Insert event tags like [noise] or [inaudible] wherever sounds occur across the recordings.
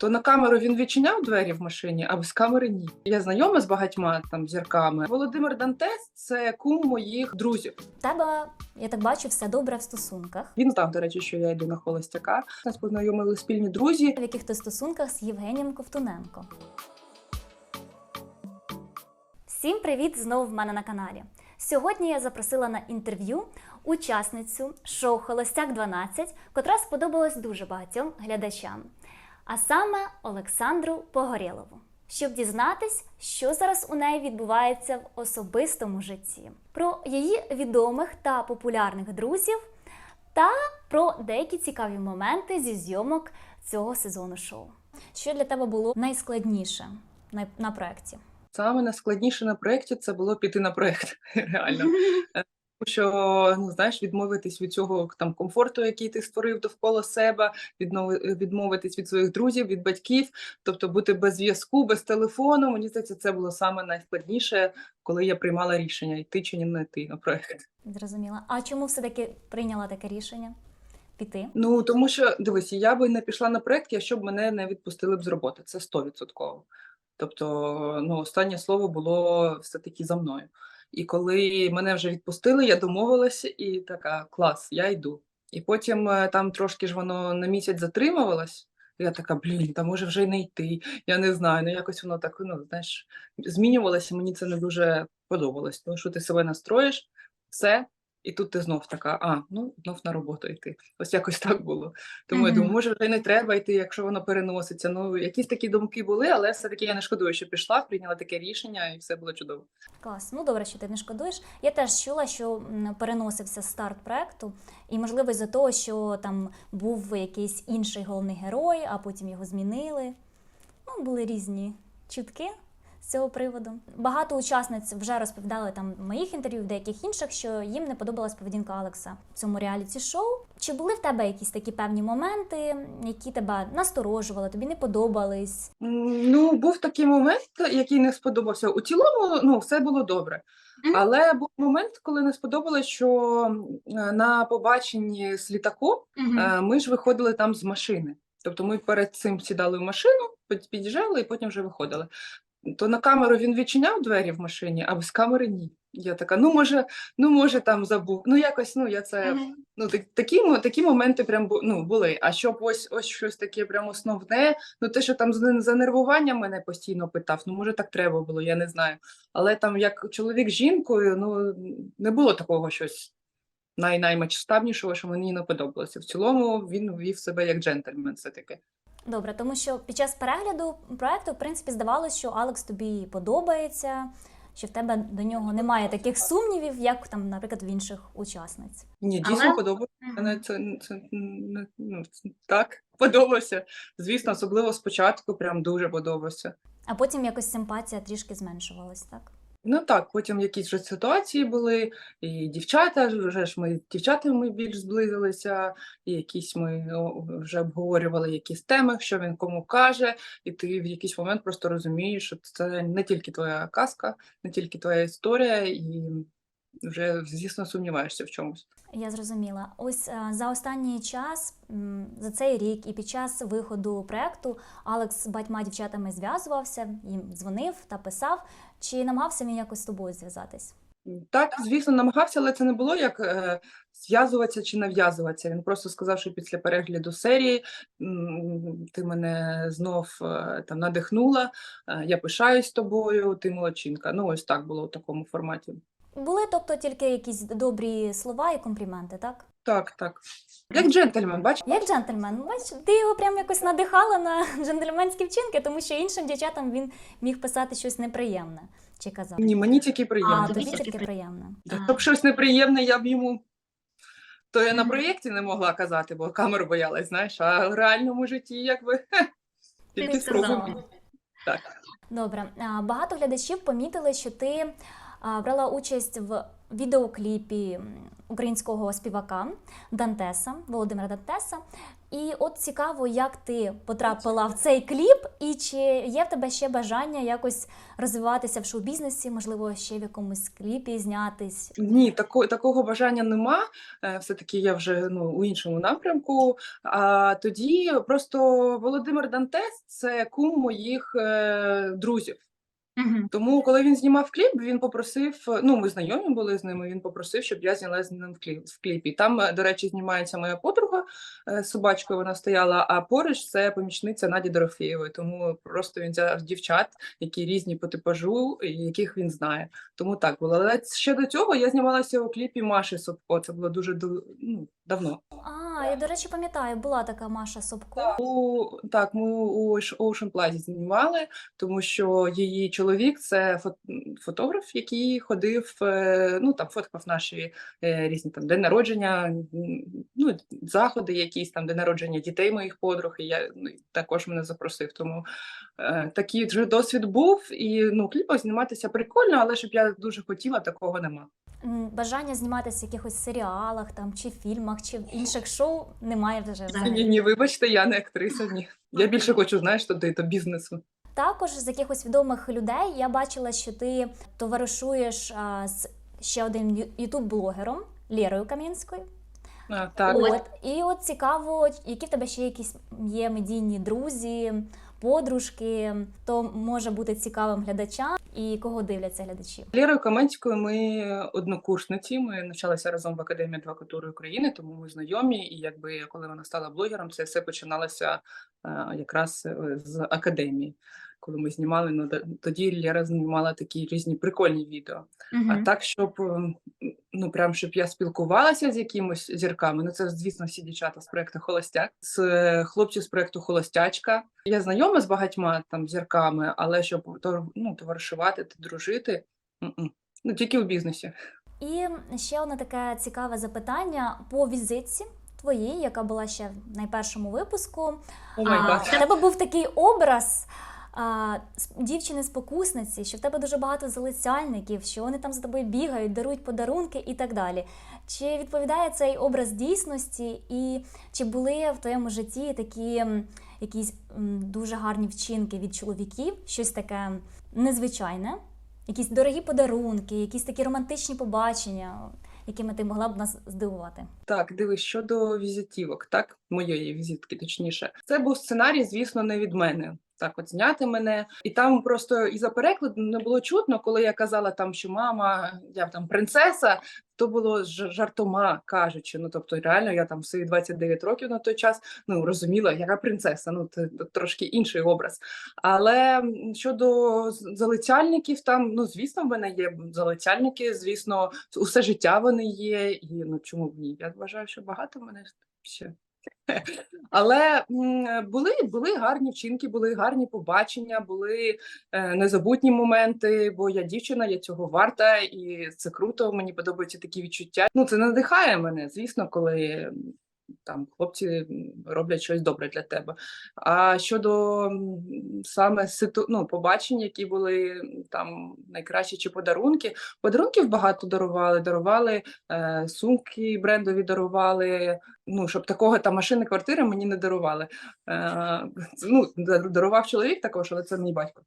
То на камеру він відчиняв двері в машині, а без камери ні. Я знайома з багатьма там зірками. Володимир Дантес це кум моїх друзів. Тебе, я так бачу, все добре в стосунках. Він знав, до речі, що я йду на холостяка. Нас познайомили спільні друзі. В яких ти стосунках з Євгенієм Ковтуненко. Всім привіт знову в мене на каналі. Сьогодні я запросила на інтерв'ю учасницю шоу Холостяк 12, котра сподобалась дуже багатьом глядачам, а саме Олександру Погорєлову. Щоб дізнатись, що зараз у неї відбувається в особистому житті, про її відомих та популярних друзів та про деякі цікаві моменти зі зйомок цього сезону шоу. Що для тебе було найскладніше на, на проєкті? Саме найскладніше на проєкті це було піти на проєкт. [laughs] Реально. [laughs] Тому що ну знаєш, відмовитись від цього там комфорту, який ти створив довкола себе, відмовитись від своїх друзів, від батьків, тобто бути без зв'язку, без телефону. Мені здається, це було саме найскладніше, коли я приймала рішення йти чи не йти на проєкт. Зрозуміла. А чому все-таки прийняла таке рішення? Піти? Ну тому що дивись, я би не пішла на проєкт, якщо б мене не відпустили б з роботи. Це стовідсотково. Тобто, ну, останнє слово було все-таки за мною. І коли мене вже відпустили, я домовилася і така клас, я йду. І потім е, там трошки ж воно на місяць затримувалось. Я така, блін, та може вже й не йти. Я не знаю. Ну якось воно так, ну знаєш, змінювалося. Мені це не дуже подобалось. Тому що ти себе настроїш, все, і тут ти знов така, а ну знов на роботу йти. Ось якось так було. Тому я думаю, може вже не треба йти, якщо воно переноситься. Ну якісь такі думки були, але все-таки я не шкодую, що пішла, прийняла таке рішення, і все було чудово. Клас. Ну добре, що ти не шкодуєш. Я теж чула, що переносився старт проекту, і можливо із-за того, що там був якийсь інший головний герой, а потім його змінили. Ну, були різні чутки цього приводу. Багато учасниць вже розповідали там в моїх інтерв'ю, в деяких інших, що їм не подобалась поведінка Алекса в цьому реаліті шоу. Чи були в тебе якісь такі певні моменти, які тебе насторожували, тобі не подобались? Ну, був такий момент, який не сподобався. У цілому, ну, все було добре. Але був момент, коли не сподобалось, що на побаченні з літаком е, ми ж виходили там з машини. Тобто ми перед цим сідали в машину, під- під'їжджали і потім вже виходили. То на камеру він відчиняв двері в машині, а без камери ні. Я така, ну може, ну може там забув. Ну якось, ну я це ну так, такі, такі моменти прям ну, були. А щоб ось ось щось таке прям основне, ну те, що там за, за нервування мене постійно питав, ну може так треба було, я не знаю. Але там як чоловік з жінкою, ну не було такого щось най наймасштабнішого, що мені не подобалося. В цілому він вів себе як джентльмен, все таки. Добре, тому що під час перегляду проекту, в принципі, здавалося, що Алекс тобі подобається, що в тебе до нього немає таких сумнівів, як там, наприклад, в інших учасниць. Ні, Але- дійсно подобається. Мене це, це не- ну, так подобався. Звісно, особливо спочатку, прям дуже подобався. А потім якось симпатія трішки зменшувалась, так? Ну так, потім якісь вже ситуації були, і дівчата, вже ж ми з дівчатами більш зблизилися, і якісь ми вже обговорювали якісь теми, що він кому каже, і ти в якийсь момент просто розумієш, що це не тільки твоя казка, не тільки твоя історія, і вже, звісно, сумніваєшся в чомусь. Я зрозуміла. Ось е, за останній час, за цей рік і під час виходу проекту Алекс з багатьма дівчатами зв'язувався, їм дзвонив та писав. Чи намагався він якось з тобою зв'язатись? Так, звісно, намагався, але це не було як е, зв'язуватися чи нав'язуватися. Він просто сказав, що після перегляду серії ти мене знов е, там надихнула, е, я пишаюсь тобою, ти молодчинка. Ну, ось так було в такому форматі. Були, тобто, тільки якісь добрі слова і компліменти, так? Так, так. Як джентльмен, бач? Як джентльмен, бач, ти його прям якось надихала на [laughs] джентльменські вчинки, тому що іншим дівчатам він міг писати щось неприємне чи казав. Ні, мені тільки А, приємно. тобі писати. тільки приємне. Якщо щось неприємне, я б йому. То я на проєкті не могла казати, бо камеру боялась, знаєш, а в реальному житті якби хе, тільки не сказала. спробуй. Так. Добре, А, багато глядачів помітили, що ти брала участь в відеокліпі українського співака Дантеса, Володимира Дантеса. І от цікаво, як ти потрапила в цей кліп, і чи є в тебе ще бажання якось розвиватися в шоу-бізнесі, можливо, ще в якомусь кліпі знятись? Ні, тако, такого бажання нема. Е, Все-таки я вже ну, у іншому напрямку. А тоді просто Володимир Дантес це кум моїх е, друзів. Угу. Тому, коли він знімав кліп, він попросив. Ну, ми знайомі були з ними. Він попросив, щоб я зняла з ним в кліп в кліпі. Там, е, до речі, знімається моя подруга е, з собачкою. Вона стояла, а поруч це помічниця Наді Дорофєєвої. Тому просто він взяв дівчат, які різні по типажу, яких він знає. Тому так було. Але ще до цього я знімалася у кліпі Маші Собко. Це було дуже ну, давно. А, я, до речі, пам'ятаю, була така Маша Собко. У, так, ми у Ocean Plaza знімали, тому що її чоловік це фо- фотограф, який ходив, е, ну там фоткав наші е, різні там день народження, ну заходи, якісь там день народження дітей моїх подруг. І я ну, також мене запросив. Тому е, такий вже досвід був. І ну, кліпах зніматися прикольно, але щоб я дуже хотіла, такого нема. Бажання зніматися в якихось серіалах там, чи фільмах, чи в інших шоу немає вже. Ні, ні, вибачте, я не актриса. Ні. Я більше хочу, знаєш, туди до бізнесу. Також з якихось відомих людей я бачила, що ти товаришуєш а, з ще одним ютуб-блогером Лєрою Кам'янською. А, так. От і от цікаво, які в тебе ще якісь є медійні друзі, подружки, то може бути цікавим глядачам і кого дивляться глядачі. Лірою Каменською ми однокурсниці. Ми навчалися разом в академії адвокатури України, тому ми знайомі. І якби коли вона стала блогером, це все починалося е, якраз е, з академії. Коли ми знімали, ну тоді Лєра знімала такі різні прикольні відео. А так, щоб ем, ну прям щоб я спілкувалася з якимось зірками. Ну це звісно всі дівчата з проекту Холостяк, з е, хлопців з проекту Холостячка. Я знайома з багатьма там зірками, але щоб ну, товаришувати та дружити, ну тільки у бізнесі. І ще одне таке цікаве запитання по візитці твоїй, яка була ще в найпершому випуску. Май А, в тебе був такий образ дівчини-спокусниці, що в тебе дуже багато залицяльників, що вони там за тобою бігають, дарують подарунки і так далі. Чи відповідає цей образ дійсності, і чи були в твоєму житті такі якісь дуже гарні вчинки від чоловіків, щось таке незвичайне? Якісь дорогі подарунки, якісь такі романтичні побачення, якими ти могла б нас здивувати? Так, дивись, щодо візитівок, так, моєї візитки, точніше, це був сценарій, звісно, не від мене. Так, от зняти мене, і там просто і за перекладу не було чутно, коли я казала там, що мама, я там принцеса, то було жартома кажучи. Ну тобто, реально, я там в свої 29 років на той час ну розуміла, яка принцеса. Ну це трошки інший образ. Але щодо залицяльників, там ну звісно, в мене є залицяльники, звісно, усе життя вони є. І ну чому б ні? Я вважаю, що багато в мене ще. Але були, були гарні вчинки, були гарні побачення, були е, незабутні моменти, бо я дівчина, я цього варта, і це круто. Мені подобаються такі відчуття. Ну це надихає мене, звісно, коли там хлопці роблять щось добре для тебе. А щодо саме ситу, ну, побачень, які були там найкращі чи подарунки, подарунків багато дарували, дарували е, сумки брендові дарували. Ну, щоб такого там машини, квартири мені не дарували. Е, ну, дарував чоловік також, але це мій батько.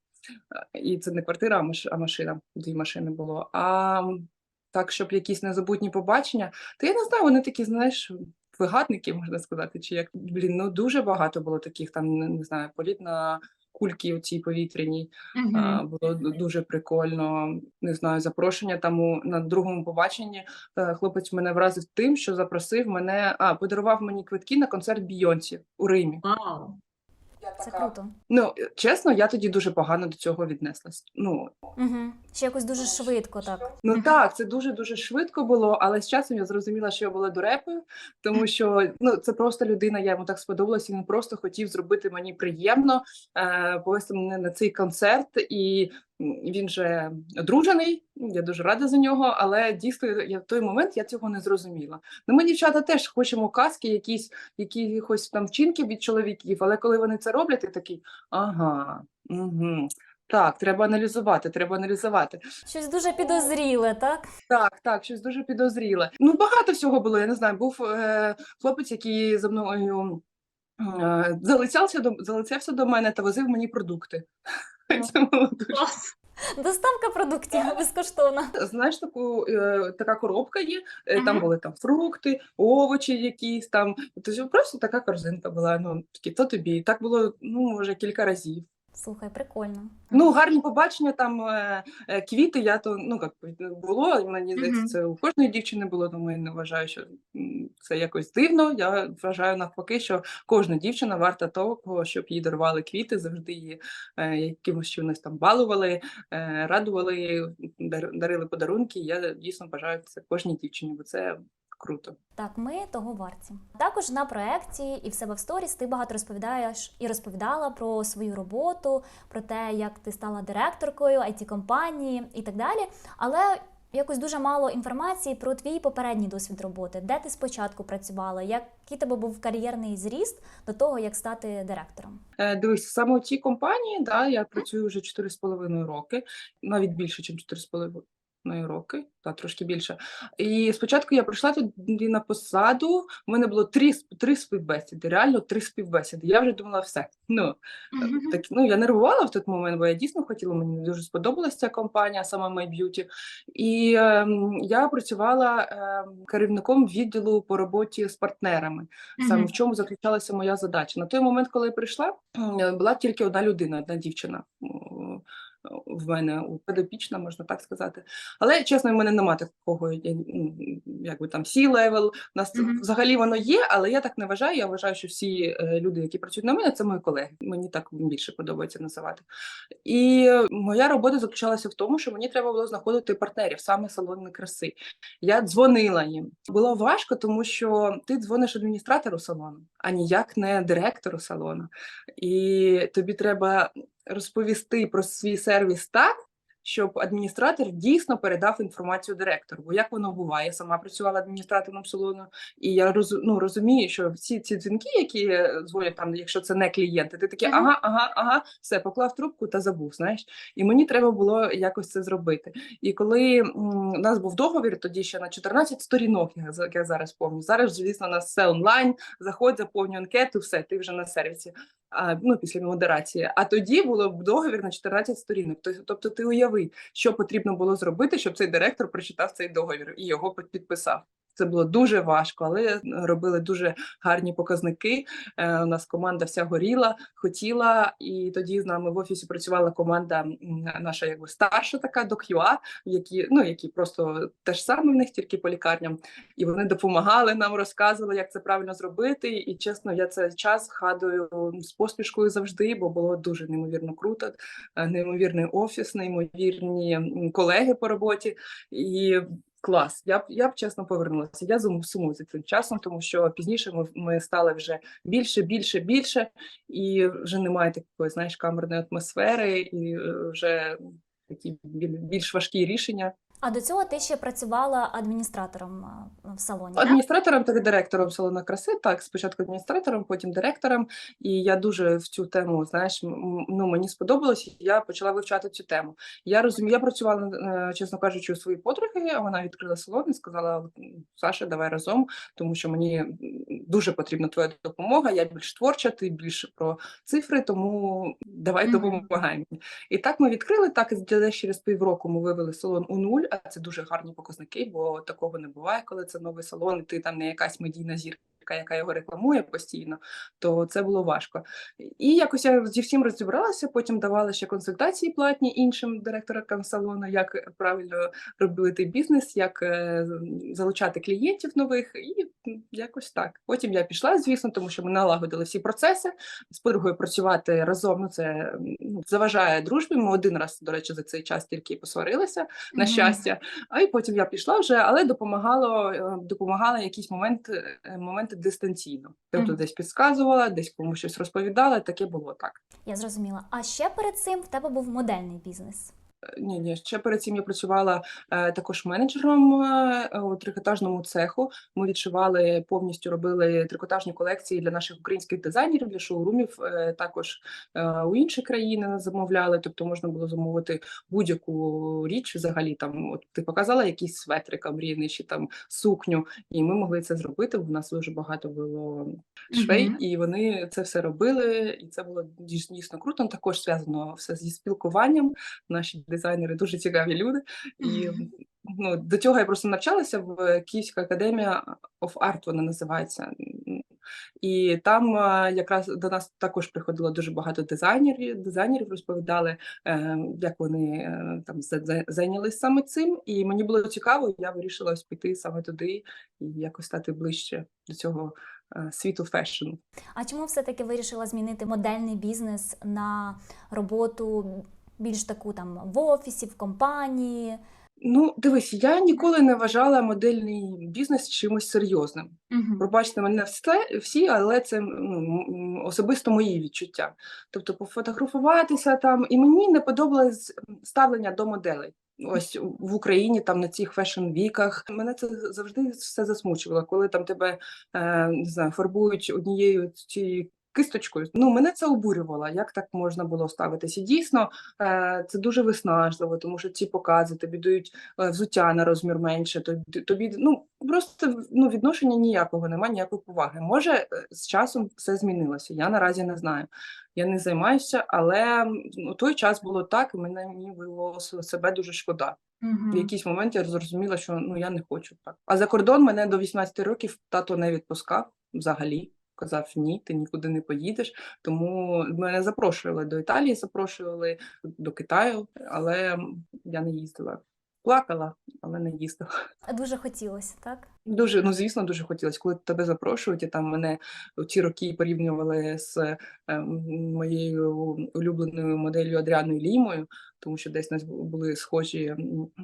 Е, І це не квартира, а, машина. Дві машини було. А так, щоб якісь незабутні побачення, то я не знаю, вони такі, знаєш, вигадники, можна сказати, чи як блін, ну дуже багато було таких там, не, знаю, політ на кульки у цій повітряній. А, було дуже прикольно. Не знаю, запрошення там у, на другому побаченні. а, Хлопець мене вразив тим, що запросив мене, а подарував мені квитки на концерт Бійонці у Римі. Вау. Це круто. Ну чесно, я тоді дуже погано до цього віднеслась. Ну Угу. Ще якось дуже швидко так. Ну угу. так, це дуже дуже швидко було, але з часом я зрозуміла, що я була дурепою, тому що ну це просто людина. Я йому так сподобалася. Він просто хотів зробити мені приємно, е, повести мене на цей концерт, і він же одружений. Я дуже рада за нього, але дійсно я в той момент я цього не зрозуміла. Ну, ми, дівчата, теж хочемо казки, якісь якихось там вчинків від чоловіків, але коли вони це роблять, ти такий ага. Угу. Так, треба аналізувати, треба аналізувати. Щось дуже підозріле, так? Так, так, щось дуже підозріле. Ну, багато всього було. Я не знаю. Був е, хлопець, який за мною е, залицявся до залицявся до мене та возив мені продукти. Це було Клас. Доставка продуктів безкоштовна. Знаєш, таку е, така коробка є. е, Там Мгм. були там фрукти, овочі якісь там. Тобто просто така корзинка була. Ну такі то тобі. Так було ну вже кілька разів. Слухай, прикольно. Ну, гарні побачення, там е, е, квіти, я то ну як було. і Мені здається, Мгм. це у кожної дівчини було, тому я не вважаю, що це якось дивно. Я вважаю навпаки, що кожна дівчина варта того, щоб їй дарували квіти, завжди її е, якимось чином там балували, е, радували, дар- дарили подарунки. Я дійсно бажаю це кожній дівчині, бо це круто. Так, ми того варті. Також на проєкті і в себе в сторіс ти багато розповідаєш і розповідала про свою роботу, про те, як ти стала директоркою it компанії і так далі. Але якось дуже мало інформації про твій попередній досвід роботи, де ти спочатку працювала, який тебе був кар'єрний зріст до того, як стати директором. Е, Дивись, саме у цій компанії, да, я працюю вже 4,5 роки, навіть більше, ніж 4,5 роки, та трошки більше. І спочатку я прийшла туди на посаду. У мене було три, три співбесіди, реально три співбесіди. Я вже думала, все. Ну, Мгм. так, ну, я нервувала в той момент, бо я дійсно хотіла, мені дуже сподобалася ця компанія, саме My Beauty. І ем, я працювала ем, керівником відділу по роботі з партнерами. Саме Мгм. в чому заключалася моя задача. На той момент, коли я прийшла, була тільки одна людина, одна дівчина. В мене у підопічна, можна так сказати. Але чесно, в мене немає такого, якби там сі левел. У нас Мгм. взагалі воно є, але я так не вважаю. Я вважаю, що всі е, люди, які працюють на мене, це мої колеги. Мені так більше подобається називати. І моя робота заключалася в тому, що мені треба було знаходити партнерів, саме салони краси. Я дзвонила їм. Було важко, тому що ти дзвониш адміністратору салону, а ніяк не директору салону. І тобі треба розповісти про свій сервіс так. Щоб адміністратор дійсно передав інформацію директору. Бо як воно буває, я сама працювала адміністратором салону, і я роз, ну, розумію, що всі ці дзвінки, які е, дзвонять там, якщо це не клієнти, ти такі, ага, ага, ага, все, поклав трубку та забув. Знаєш, і мені треба було якось це зробити. І коли м, у нас був договір, тоді ще на 14 сторінок, як я зараз пам'ятаю. Зараз, звісно, у нас все онлайн, заходь, заповнюй анкету, все, ти вже на сервісі. Ну, після модерації. А тоді було б договір на 14 сторінок. Тобто ти уяви, що потрібно було зробити, щоб цей директор прочитав цей договір і його підписав. Це було дуже важко, але робили дуже гарні показники. Е, у нас команда вся горіла, хотіла, і тоді з нами в офісі працювала команда наша якби старша така до QA, які ну які просто те ж саме в них, тільки по лікарням. І вони допомагали нам, розказували, як це правильно зробити. І чесно, я цей час згадую з посмішкою завжди, бо було дуже неймовірно круто, е, неймовірний офіс, неймовірні колеги по роботі. І клас. Я б я б чесно повернулася. Я сумую за цим часом, тому що пізніше ми, ми стали вже більше, більше, більше, і вже немає такої, знаєш, камерної атмосфери, і е, вже такі більш важкі рішення. А до цього ти ще працювала адміністратором в салоні. так? Адміністратором та директором салону краси. Так, спочатку адміністратором, потім директором. І я дуже в цю тему, знаєш, ну мені сподобалось. Я почала вивчати цю тему. Я розумію, я працювала, е, чесно кажучи, у своїй подруги. а Вона відкрила салон і сказала: Саша, давай разом, тому що мені дуже потрібна твоя допомога. Я більш творча, ти більше про цифри, тому давай Мгм. допомагай мені. І так ми відкрили. Так і через півроку ми вивели салон у нуль. А це дуже гарні показники, бо такого не буває, коли це новий салон, і ти там не якась медійна зірка, яка його рекламує постійно, то це було важко. І якось я зі всім розібралася. Потім давала ще консультації платні іншим директорам салону, як правильно робити бізнес, як е, залучати клієнтів нових, і якось так. Потім я пішла, звісно, тому що ми налагодили всі процеси з подругою працювати разом. Ну це ну, заважає дружбі. Ми один раз, до речі, за цей час тільки посварилися на щастя. А і потім я пішла вже, але допомагало, е, допомагала якісь моменти, моменти дистанційно. Тобто Мгм. десь підказувала, десь комусь щось розповідала. Таке було так. Я зрозуміла. А ще перед цим в тебе був модельний бізнес. Ні, ні, ще перед цим я працювала е, також менеджером е, у трикотажному цеху. Ми відшивали повністю робили трикотажні колекції для наших українських дизайнерів, для шоурумів. Е, також е, у інші країни замовляли. Тобто можна було замовити будь-яку річ. Взагалі, там от ти показала якийсь светрик мрійний чи там сукню, і ми могли це зробити. У нас дуже багато було швей, Мгм. і вони це все робили. І це було дійс- дійсно круто. Також зв'язано все зі спілкуванням наші дизайнери дуже цікаві люди. І ну, до цього я просто навчалася в Київська академія of Art, вона називається. І там е, якраз до нас також приходило дуже багато дизайнерів, дизайнерів розповідали, е, як вони е, там за- за- зайнялись саме цим. І мені було цікаво, я вирішила ось піти саме туди і якось стати ближче до цього світу фешн. А чому все-таки вирішила змінити модельний бізнес на роботу більш таку там в офісі, в компанії? Ну, дивись, я ніколи не вважала модельний бізнес чимось серйозним. Мгм. Пробачте мене все, всі, але це ну, особисто мої відчуття. Тобто пофотографуватися там, і мені не подобалось ставлення до моделей. Ось в Україні, там на цих фешн-віках. Мене це завжди все засмучувало, коли там тебе е, не знаю, фарбують однією цією кисточкою. Ну, мене це обурювало, як так можна було ставитися. Дійсно, е, це дуже виснажливо, тому що ці покази тобі дають е, взуття на розмір менше, тобі, тобі ну просто ну, відношення ніякого, немає ніякої поваги. Може, е, з часом все змінилося. Я наразі не знаю. Я не займаюся, але м, у той час було так, і мене мені було себе дуже шкода. В Мгм. якийсь момент я зрозуміла, що ну я не хочу так. А за кордон мене до 18 років тато не відпускав взагалі. Казав, ні, ти нікуди не поїдеш. Тому мене запрошували до Італії, запрошували до Китаю, але я не їздила. Плакала, але не їздила. Дуже хотілося, так? Дуже, ну звісно, дуже хотілося, коли тебе запрошують, і там мене в ті роки порівнювали з ем, моєю улюбленою моделлю Адріаною Лімою, тому що десь у нас були схожі е,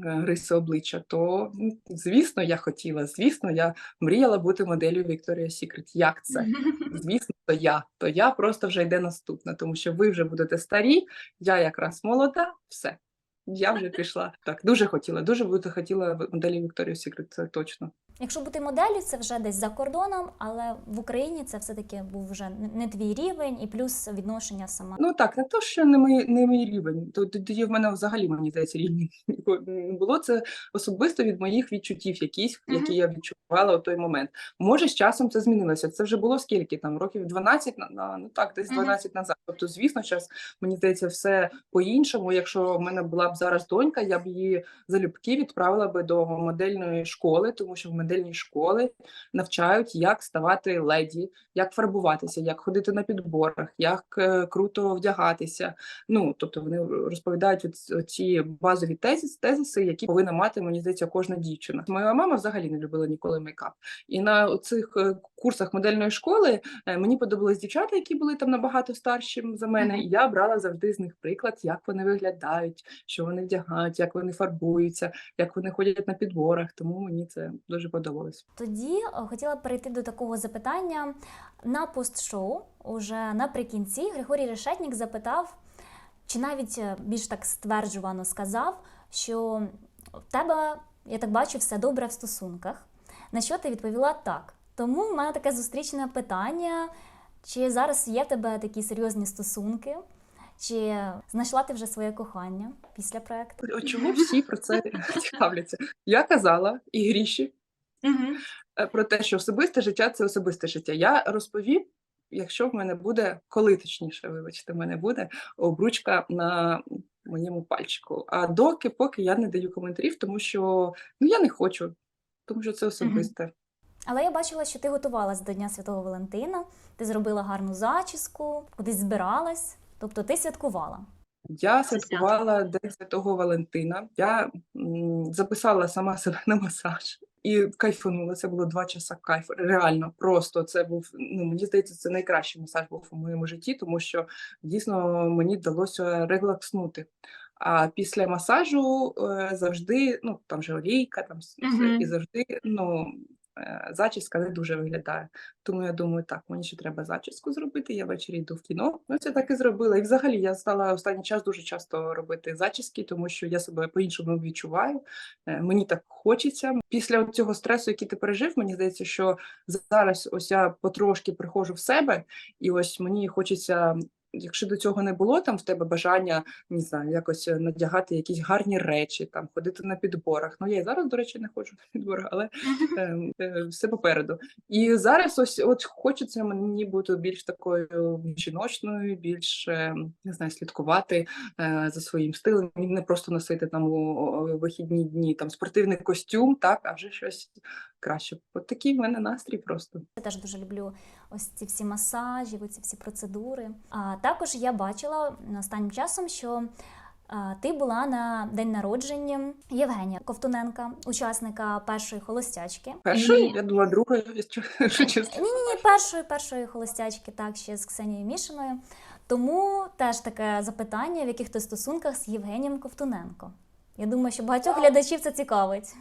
риси обличчя. То звісно, я хотіла, звісно, я мріяла бути моделлю Victoria's Secret. Як це? [laughs] Звісно, то я. То я просто вже йде наступна, тому що ви вже будете старі, я якраз молода, все. Я вже пішла. Так, дуже хотіла, дуже хотіла моделі Вікторії Сікрет, це точно. Якщо бути моделлю, це вже десь за кордоном, але в Україні це все-таки був вже не- твій рівень, і плюс відношення сама. Ну так, не то, що не мій, не мій рівень. Тоді в мене взагалі мені здається рівень не [laughs] було. Це особисто від моїх відчуттів, якісь, Мгм. які я відчувала у той момент. Може, з часом це змінилося. Це вже було скільки там років 12 на, ну так, десь Мгм. 12 назад. Тобто, звісно, зараз мені здається, все по-іншому. Якщо в мене була б зараз донька, я б її залюбки відправила би до модельної школи, тому що в модельній школи навчають, як ставати леді, як фарбуватися, як ходити на підборах, як е, круто вдягатися. Ну тобто вони розповідають оці ці базові тезис, тезиси, які повинна мати, мені здається, кожна дівчина. Моя мама взагалі не любила ніколи мейкап. І на цих курсах модельної школи е, мені подобались дівчата, які були там набагато старші за мене. І я брала завжди з них приклад, як вони виглядають, що вони вдягають, як вони фарбуються, як вони ходять на підборах. Тому мені це дуже подобалось. Тоді е, хотіла перейти до такого запитання на постшоу. Уже наприкінці Григорій Решетнік запитав, чи навіть е, більш так стверджувано сказав, що в тебе, я так бачу, все добре в стосунках. На що ти відповіла так. Тому в мене таке зустрічне питання: чи зараз є в тебе такі серйозні стосунки? Чи знайшла ти вже своє кохання після проекту? Чому всі про це [laughs] цікавляться? Я казала і гріші е, про те, що особисте життя це особисте життя. Я розповім, якщо в мене буде, коли точніше, вибачте, в мене буде обручка на моєму пальчику. А доки, поки я не даю коментарів, тому що ну я не хочу, тому що це особисте. Але я бачила, що ти готувалась до Дня Святого Валентина, ти зробила гарну зачіску, кудись збиралась, тобто ти святкувала. Я святкувала День Святого Валентина. Я м, записала сама себе на масаж і кайфанула. Це було два часа кайфу. Реально, просто це був ну мені здається, це найкращий масаж був у моєму житті, тому що дійсно мені вдалося релакснути. А після масажу е, завжди, ну там же олійка, там с- все, і завжди ну зачіска не дуже виглядає. Тому я думаю, так, мені ще треба зачіску зробити. Я ввечері йду в кіно. Ну, це так і зробила. І взагалі я стала останній час дуже часто робити зачіски, тому що я себе по-іншому відчуваю. Е, Мені так хочеться. Після цього стресу, який ти пережив, мені здається, що зараз ось я потрошки приходжу в себе, і ось мені хочеться. Якщо до цього не було там в тебе бажання, не знаю, якось е, надягати якісь гарні речі, там ходити на підборах. Ну я і зараз, до речі, не ходжу на підборах, але е, е, все попереду. І зараз ось от хочеться мені бути більш такою жіночною, більш е, не знаю, слідкувати е, за своїм стилем, не просто носити там у вихідні дні там спортивний костюм, так, а вже щось краще. От такий в мене настрій просто. Я теж дуже люблю ось ці всі масажі, ці всі процедури. А також я бачила останнім часом, що а, ти була на день народження Євгенія Ковтуненка, учасника першої холостячки. Першою, Ні. я думала, [laughs] чесно. Ні, ні, ні, першої першої холостячки, так ще з Ксенією Мішиною. Тому теж таке запитання, в яких ти стосунках з Євгенієм Ковтуненко. Я думаю, що багатьох глядачів це цікавить.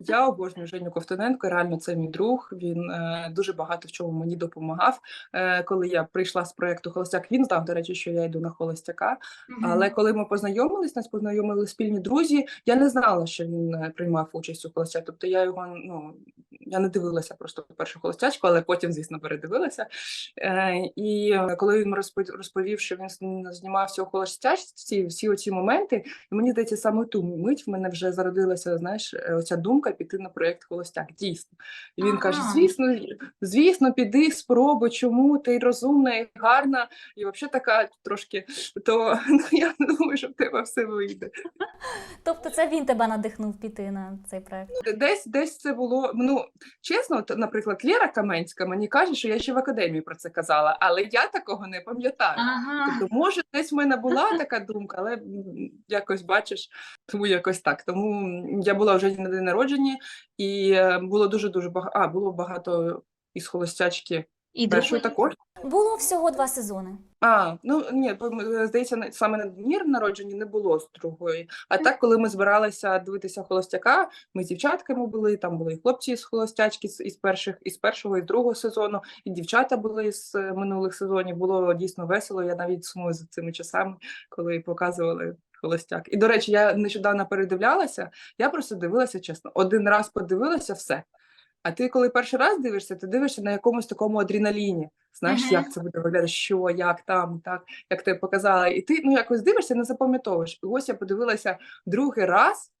Я обожнюю Женю Ковтоненко, реально це мій друг. Він е, дуже багато в чому мені допомагав. Е, коли я прийшла з проекту Холостяк, він знав, до речі, що я йду на холостяка. Але коли ми познайомились, нас познайомили спільні друзі. Я не знала, що він е, приймав участь у холостяк. Тобто я його ну я не дивилася просто першу холостячку, але потім, звісно, передивилася. Е, і е, коли він розпо- розповів, що він с- знімався у холостячці, всі оці моменти, і мені здається, саме ту мить в мене вже зародилася, знаєш, е, оця думка піти на проєкт Холостяк. Дійсно. І він каже: звісно, звісно, піди, спробуй, чому ти розумна і гарна, і взагалі така трошки, то ну, я думаю, що в тебе все вийде. Тобто, це він тебе надихнув піти на цей проект. Десь десь це було. Ну чесно, от, наприклад, Лєра Каменська мені каже, що я ще в академії про це казала, але я такого не пам'ятаю. Ага. Тобто, може, десь в мене була така думка, але якось бачиш, тому якось так. Тому я була вже на день народження, і е, було дуже дуже багато. А було багато із холостячки І першої також. Було всього два сезони. А, ну ні, здається, саме на дні народження не було з другої. А так, коли ми збиралися дивитися холостяка, ми з дівчатками були, там були і хлопці з холостячки з- із перших, із першого і другого сезону, і дівчата були з е, минулих сезонів. Було дійсно весело. Я навіть сумую за цими часами, коли показували. Холостяк. І, до речі, я нещодавно передивлялася, я просто дивилася чесно. Один раз подивилася все. А ти, коли перший раз дивишся, ти дивишся на якомусь такому адреналіні. Знаєш, Мгм. як це буде виглядати, що, як там, так, як ти показала. І ти ну, якось дивишся, не запам'ятовуєш. І ось я подивилася другий раз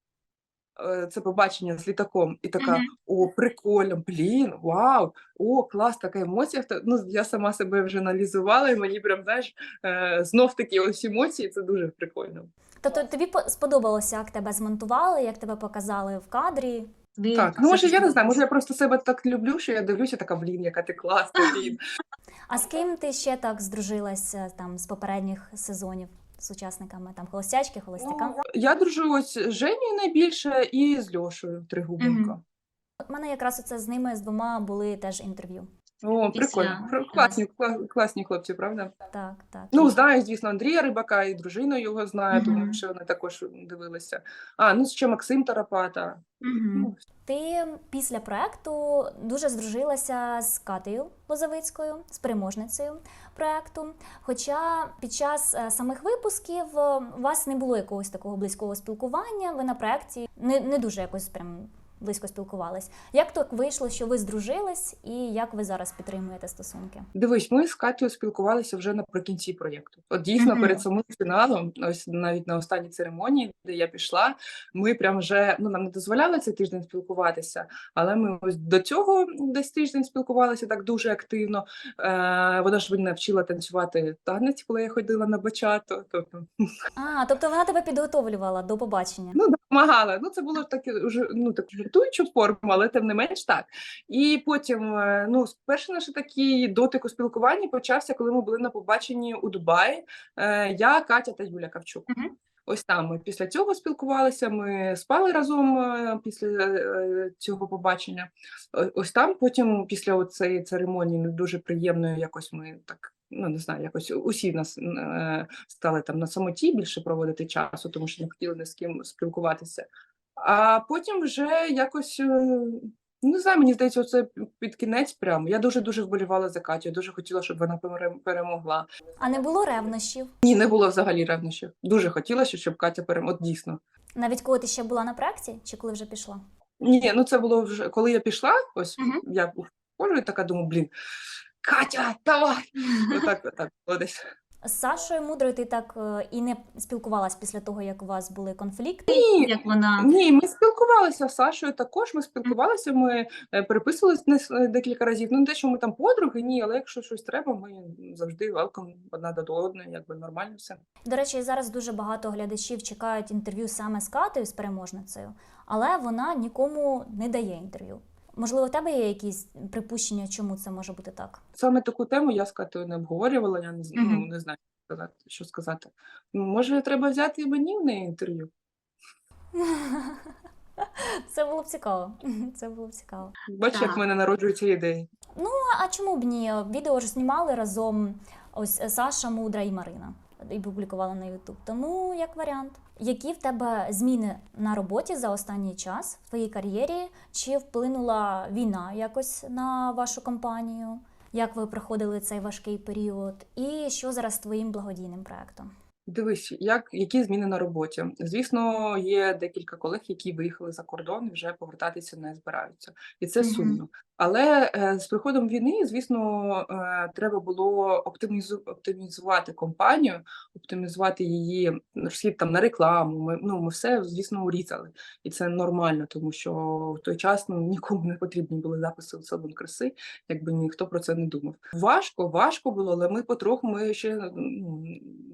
це побачення з літаком, і така: о, прикольно, блін, вау, о, клас, така емоція. Ну, я сама себе вже аналізувала, і мені прям, знаєш, е, знов такі ось емоції, це дуже прикольно. Тобто тобі по- сподобалося, як тебе змонтували, як тебе показали в кадрі. Тобі Так, ну може, я не знаю, може я просто себе так люблю, що я дивлюся, така, блін, яка ти класна, [laughs] блін. А з ким ти ще так здружилася там з попередніх сезонів з учасниками там холостячки, холостяка? Ну, Я дружу ось з Женєю найбільше і з Льошою Тригубенко. У мене якраз оце з ними з двома були теж інтерв'ю. О, Після прикольно. Класні, кла- класні хлопці, правда? Так, так. Ну, знаю, звісно, Андрія Рибака і дружину його знаю, Мгм. тому що вони також дивилися. А, ну ще Максим Тарапата. Ну, Ти після проекту дуже здружилася з Катею Лозовицькою, з переможницею проекту. Хоча під час е, самих випусків е, у вас не було якогось такого близького спілкування, ви на проекті не, не дуже якось прям близько спілкувались. Як так вийшло, що ви здружились, і як ви зараз підтримуєте стосунки? Дивись, ми з Катєю спілкувалися вже наприкінці проєкту. От дійсно перед самим фіналом, ось навіть на останній церемонії, де я пішла, ми прям вже ну нам не дозволяли цей тиждень спілкуватися, але ми ось до цього десь тиждень спілкувалися так дуже активно. Е, вона ж мене навчила танцювати танець, коли я ходила на бачато. Тобто А, тобто вона тебе підготовлювала до побачення. Ну, допомагала. Ну, це було таке вже ну так жартуючу форму, але тим не менш так. І потім, е, ну, перший наш такий дотик у спілкуванні почався, коли ми були на побаченні у Дубаї. Е, Я, Катя та Юля Кавчук. Мгм. Ось там ми після цього спілкувалися. Ми спали разом е, після цього побачення. Ось там потім, після цієї церемонії, не дуже приємної, якось ми так. Ну, не знаю, якось усі нас е, стали там на самоті більше проводити часу, тому що не хотіли ні з ким спілкуватися. А потім вже якось е, Не знаю, мені здається, це під кінець прямо. Я дуже дуже вболівала за Катю. Я дуже хотіла, щоб вона перемогла. А не було ревнощів? Ні, не було взагалі ревнощів. Дуже хотілося, щоб Катя перемогла. Дійсно. Навіть коли ти ще була на проєкті, чи коли вже пішла? Ні, ну це було вже коли я пішла. Ось Мгм. я входжу і така думаю, блін, Катя, давай! [laughs] Отак, отак було десь. З Сашою Мудрою ти так е, і не спілкувалась після того, як у вас були конфлікти. Ні, Як вона Ні, ми спілкувалися з Сашою також. Ми спілкувалися, ми е, переписувалися не с- декілька разів. Ну, не те, що ми там подруги, ні, але якщо щось треба, ми завжди велком одна до одної, якби нормально все. До речі, зараз дуже багато глядачів чекають інтерв'ю саме з Катою, з переможницею, але вона нікому не дає інтерв'ю. Можливо, у тебе є якісь припущення, чому це може бути так? Саме таку тему я з Катою не обговорювала, я не, ну, не знаю, що сказати, що сказати. Може, треба взяти мені в неї інтерв'ю? [laughs] Це було б цікаво. [laughs] Це було б цікаво. Бачиш, як в мене народжуються ідеї. Ну, а чому б ні? Відео ж знімали разом ось Саша, Мудра і Марина. І публікували на YouTube. Тому як варіант. Які в тебе зміни на роботі за останній час в твоїй кар'єрі? Чи вплинула війна якось на вашу компанію? Як ви проходили цей важкий період? І що зараз з твоїм благодійним проектом? Дивись, як які зміни на роботі. Звісно, є декілька колег, які виїхали за кордон і вже повертатися не збираються, і це сумно. Але е, з приходом війни, звісно, е, треба було оптимізу, оптимізувати компанію, оптимізувати її розхід там на рекламу. Ми ну ми все звісно урізали, і це нормально, тому що в той час ну, нікому не потрібні були записи у салон краси, якби ніхто про це не думав. Важко, важко було, але ми потроху ми ще ну,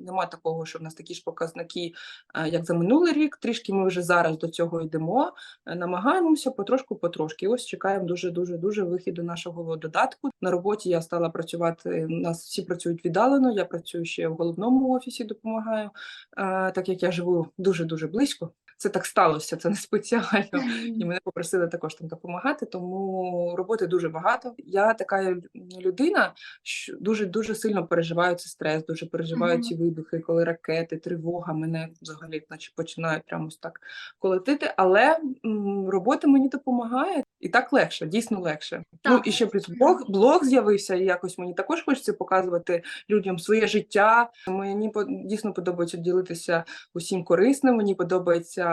нема такого, що в нас такі ж показники, е, як за минулий рік. Трішки ми вже зараз до цього йдемо. Намагаємося потрошку, потрошки. Ось чекаємо дуже, дуже, дуже вихіду нашого додатку. На роботі я стала працювати. Нас всі працюють віддалено. Я працюю ще в головному офісі, допомагаю, е, так як я живу дуже дуже близько. Це так сталося, це не спеціально і мене попросили також там допомагати, тому роботи дуже багато. Я така людина, що дуже дуже сильно переживаю цей стрес, дуже переживаю ці вибухи, коли ракети, тривога мене взагалі, наче починають прямо так колотити. Але м, робота мені допомагає, і так легше, дійсно легше. Ну і ще плюс блог, блог з'явився, і якось мені також хочеться показувати людям своє життя. Мені дійсно подобається ділитися усім корисним. Мені подобається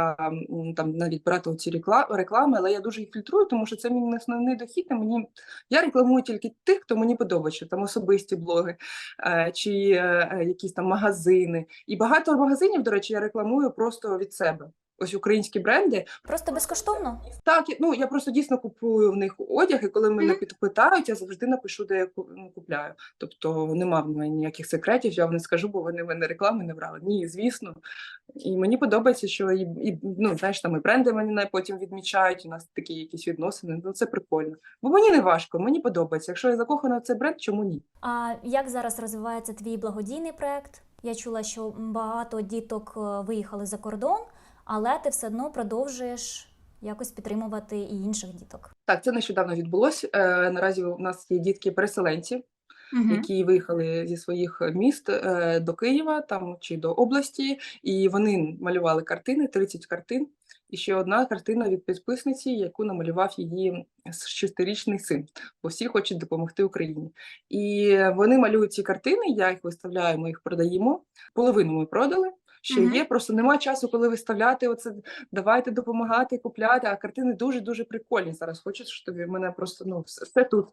там навіть брати ці реклами, але я дуже їх фільтрую, тому що це мій основний дохід. І мені я рекламую тільки тих, хто мені подобається, там особисті блоги е, чи е, якісь там магазини. І багато магазинів, до речі, я рекламую просто від себе. Ось українські бренди. Просто безкоштовно? Так, ну я просто дійсно купую в них одяг, і коли мене Мгм. підпитають, я завжди напишу, де я ну, купляю. Тобто нема в мене ніяких секретів, я вам не скажу, бо вони в мене реклами не брали. Ні, звісно. І мені подобається, що і, і ну знаєш, там і бренди мене потім відмічають. У нас такі якісь відносини. Ну це прикольно. Бо мені не важко, мені подобається. Якщо я закохана в цей бренд, чому ні? А як зараз розвивається твій благодійний проект? Я чула, що багато діток е, виїхали за кордон, але ти все одно продовжуєш якось підтримувати і інших діток. Так, це нещодавно відбулося. Е, наразі у нас є дітки-переселенці, які виїхали зі своїх міст е, до Києва там чи до області, і вони малювали картини, 30 картин. І ще одна картина від підписниці, яку намалював її шестирічний син. Бо всі хочуть допомогти Україні. І вони малюють ці картини. Я їх виставляю, ми їх продаємо. Половину ми продали. Ще Мгм. є, просто нема часу, коли виставляти оце. Давайте допомагати, купляти. А картини дуже дуже прикольні. Зараз хочу, щоб тобі мене просто ну все, все тут.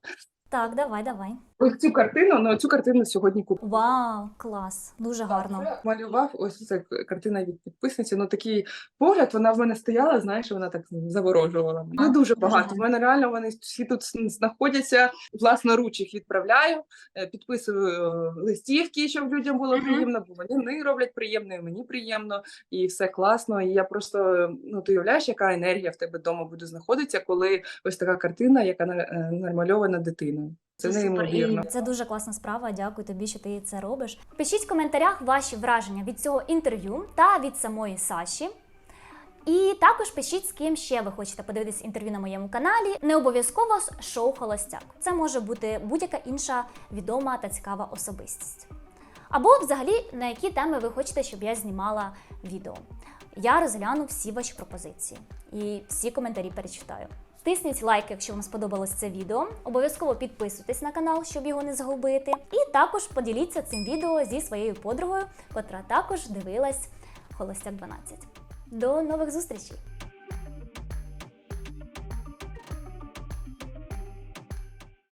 Так, давай, давай. Ось цю картину, ну цю картину сьогодні купив. Вау, клас, дуже гарно. Це Малював ось ця картина від підписниці. Ну такий погляд, вона в мене стояла, знаєш, вона так заворожувала. мене. Ну дуже багато. В мене реально вони всі тут знаходяться. Власноруч їх відправляю, е, підписую е, листівки, щоб людям було приємно, бо вони роблять приємно, і мені приємно, і все класно. І я просто ну ти уявляєш, яка енергія в тебе вдома буде знаходитися, коли ось така картина, яка е, дитиною. Це Це неймовірно. Це дуже класна справа. Дякую тобі, що ти це робиш. Пишіть в коментарях ваші враження від цього інтерв'ю та від самої Саші. І також пишіть, з ким ще ви хочете подивитись інтерв'ю на моєму каналі. Не обов'язково з шоу Холостяк. Це може бути будь-яка інша відома та цікава особистість. Або взагалі на які теми ви хочете, щоб я знімала відео. Я розгляну всі ваші пропозиції і всі коментарі перечитаю. Тисніть лайк, якщо вам сподобалось це відео. Обов'язково підписуйтесь на канал, щоб його не загубити. І також поділіться цим відео зі своєю подругою, котра також дивилась Холостяк 12. До нових зустрічей!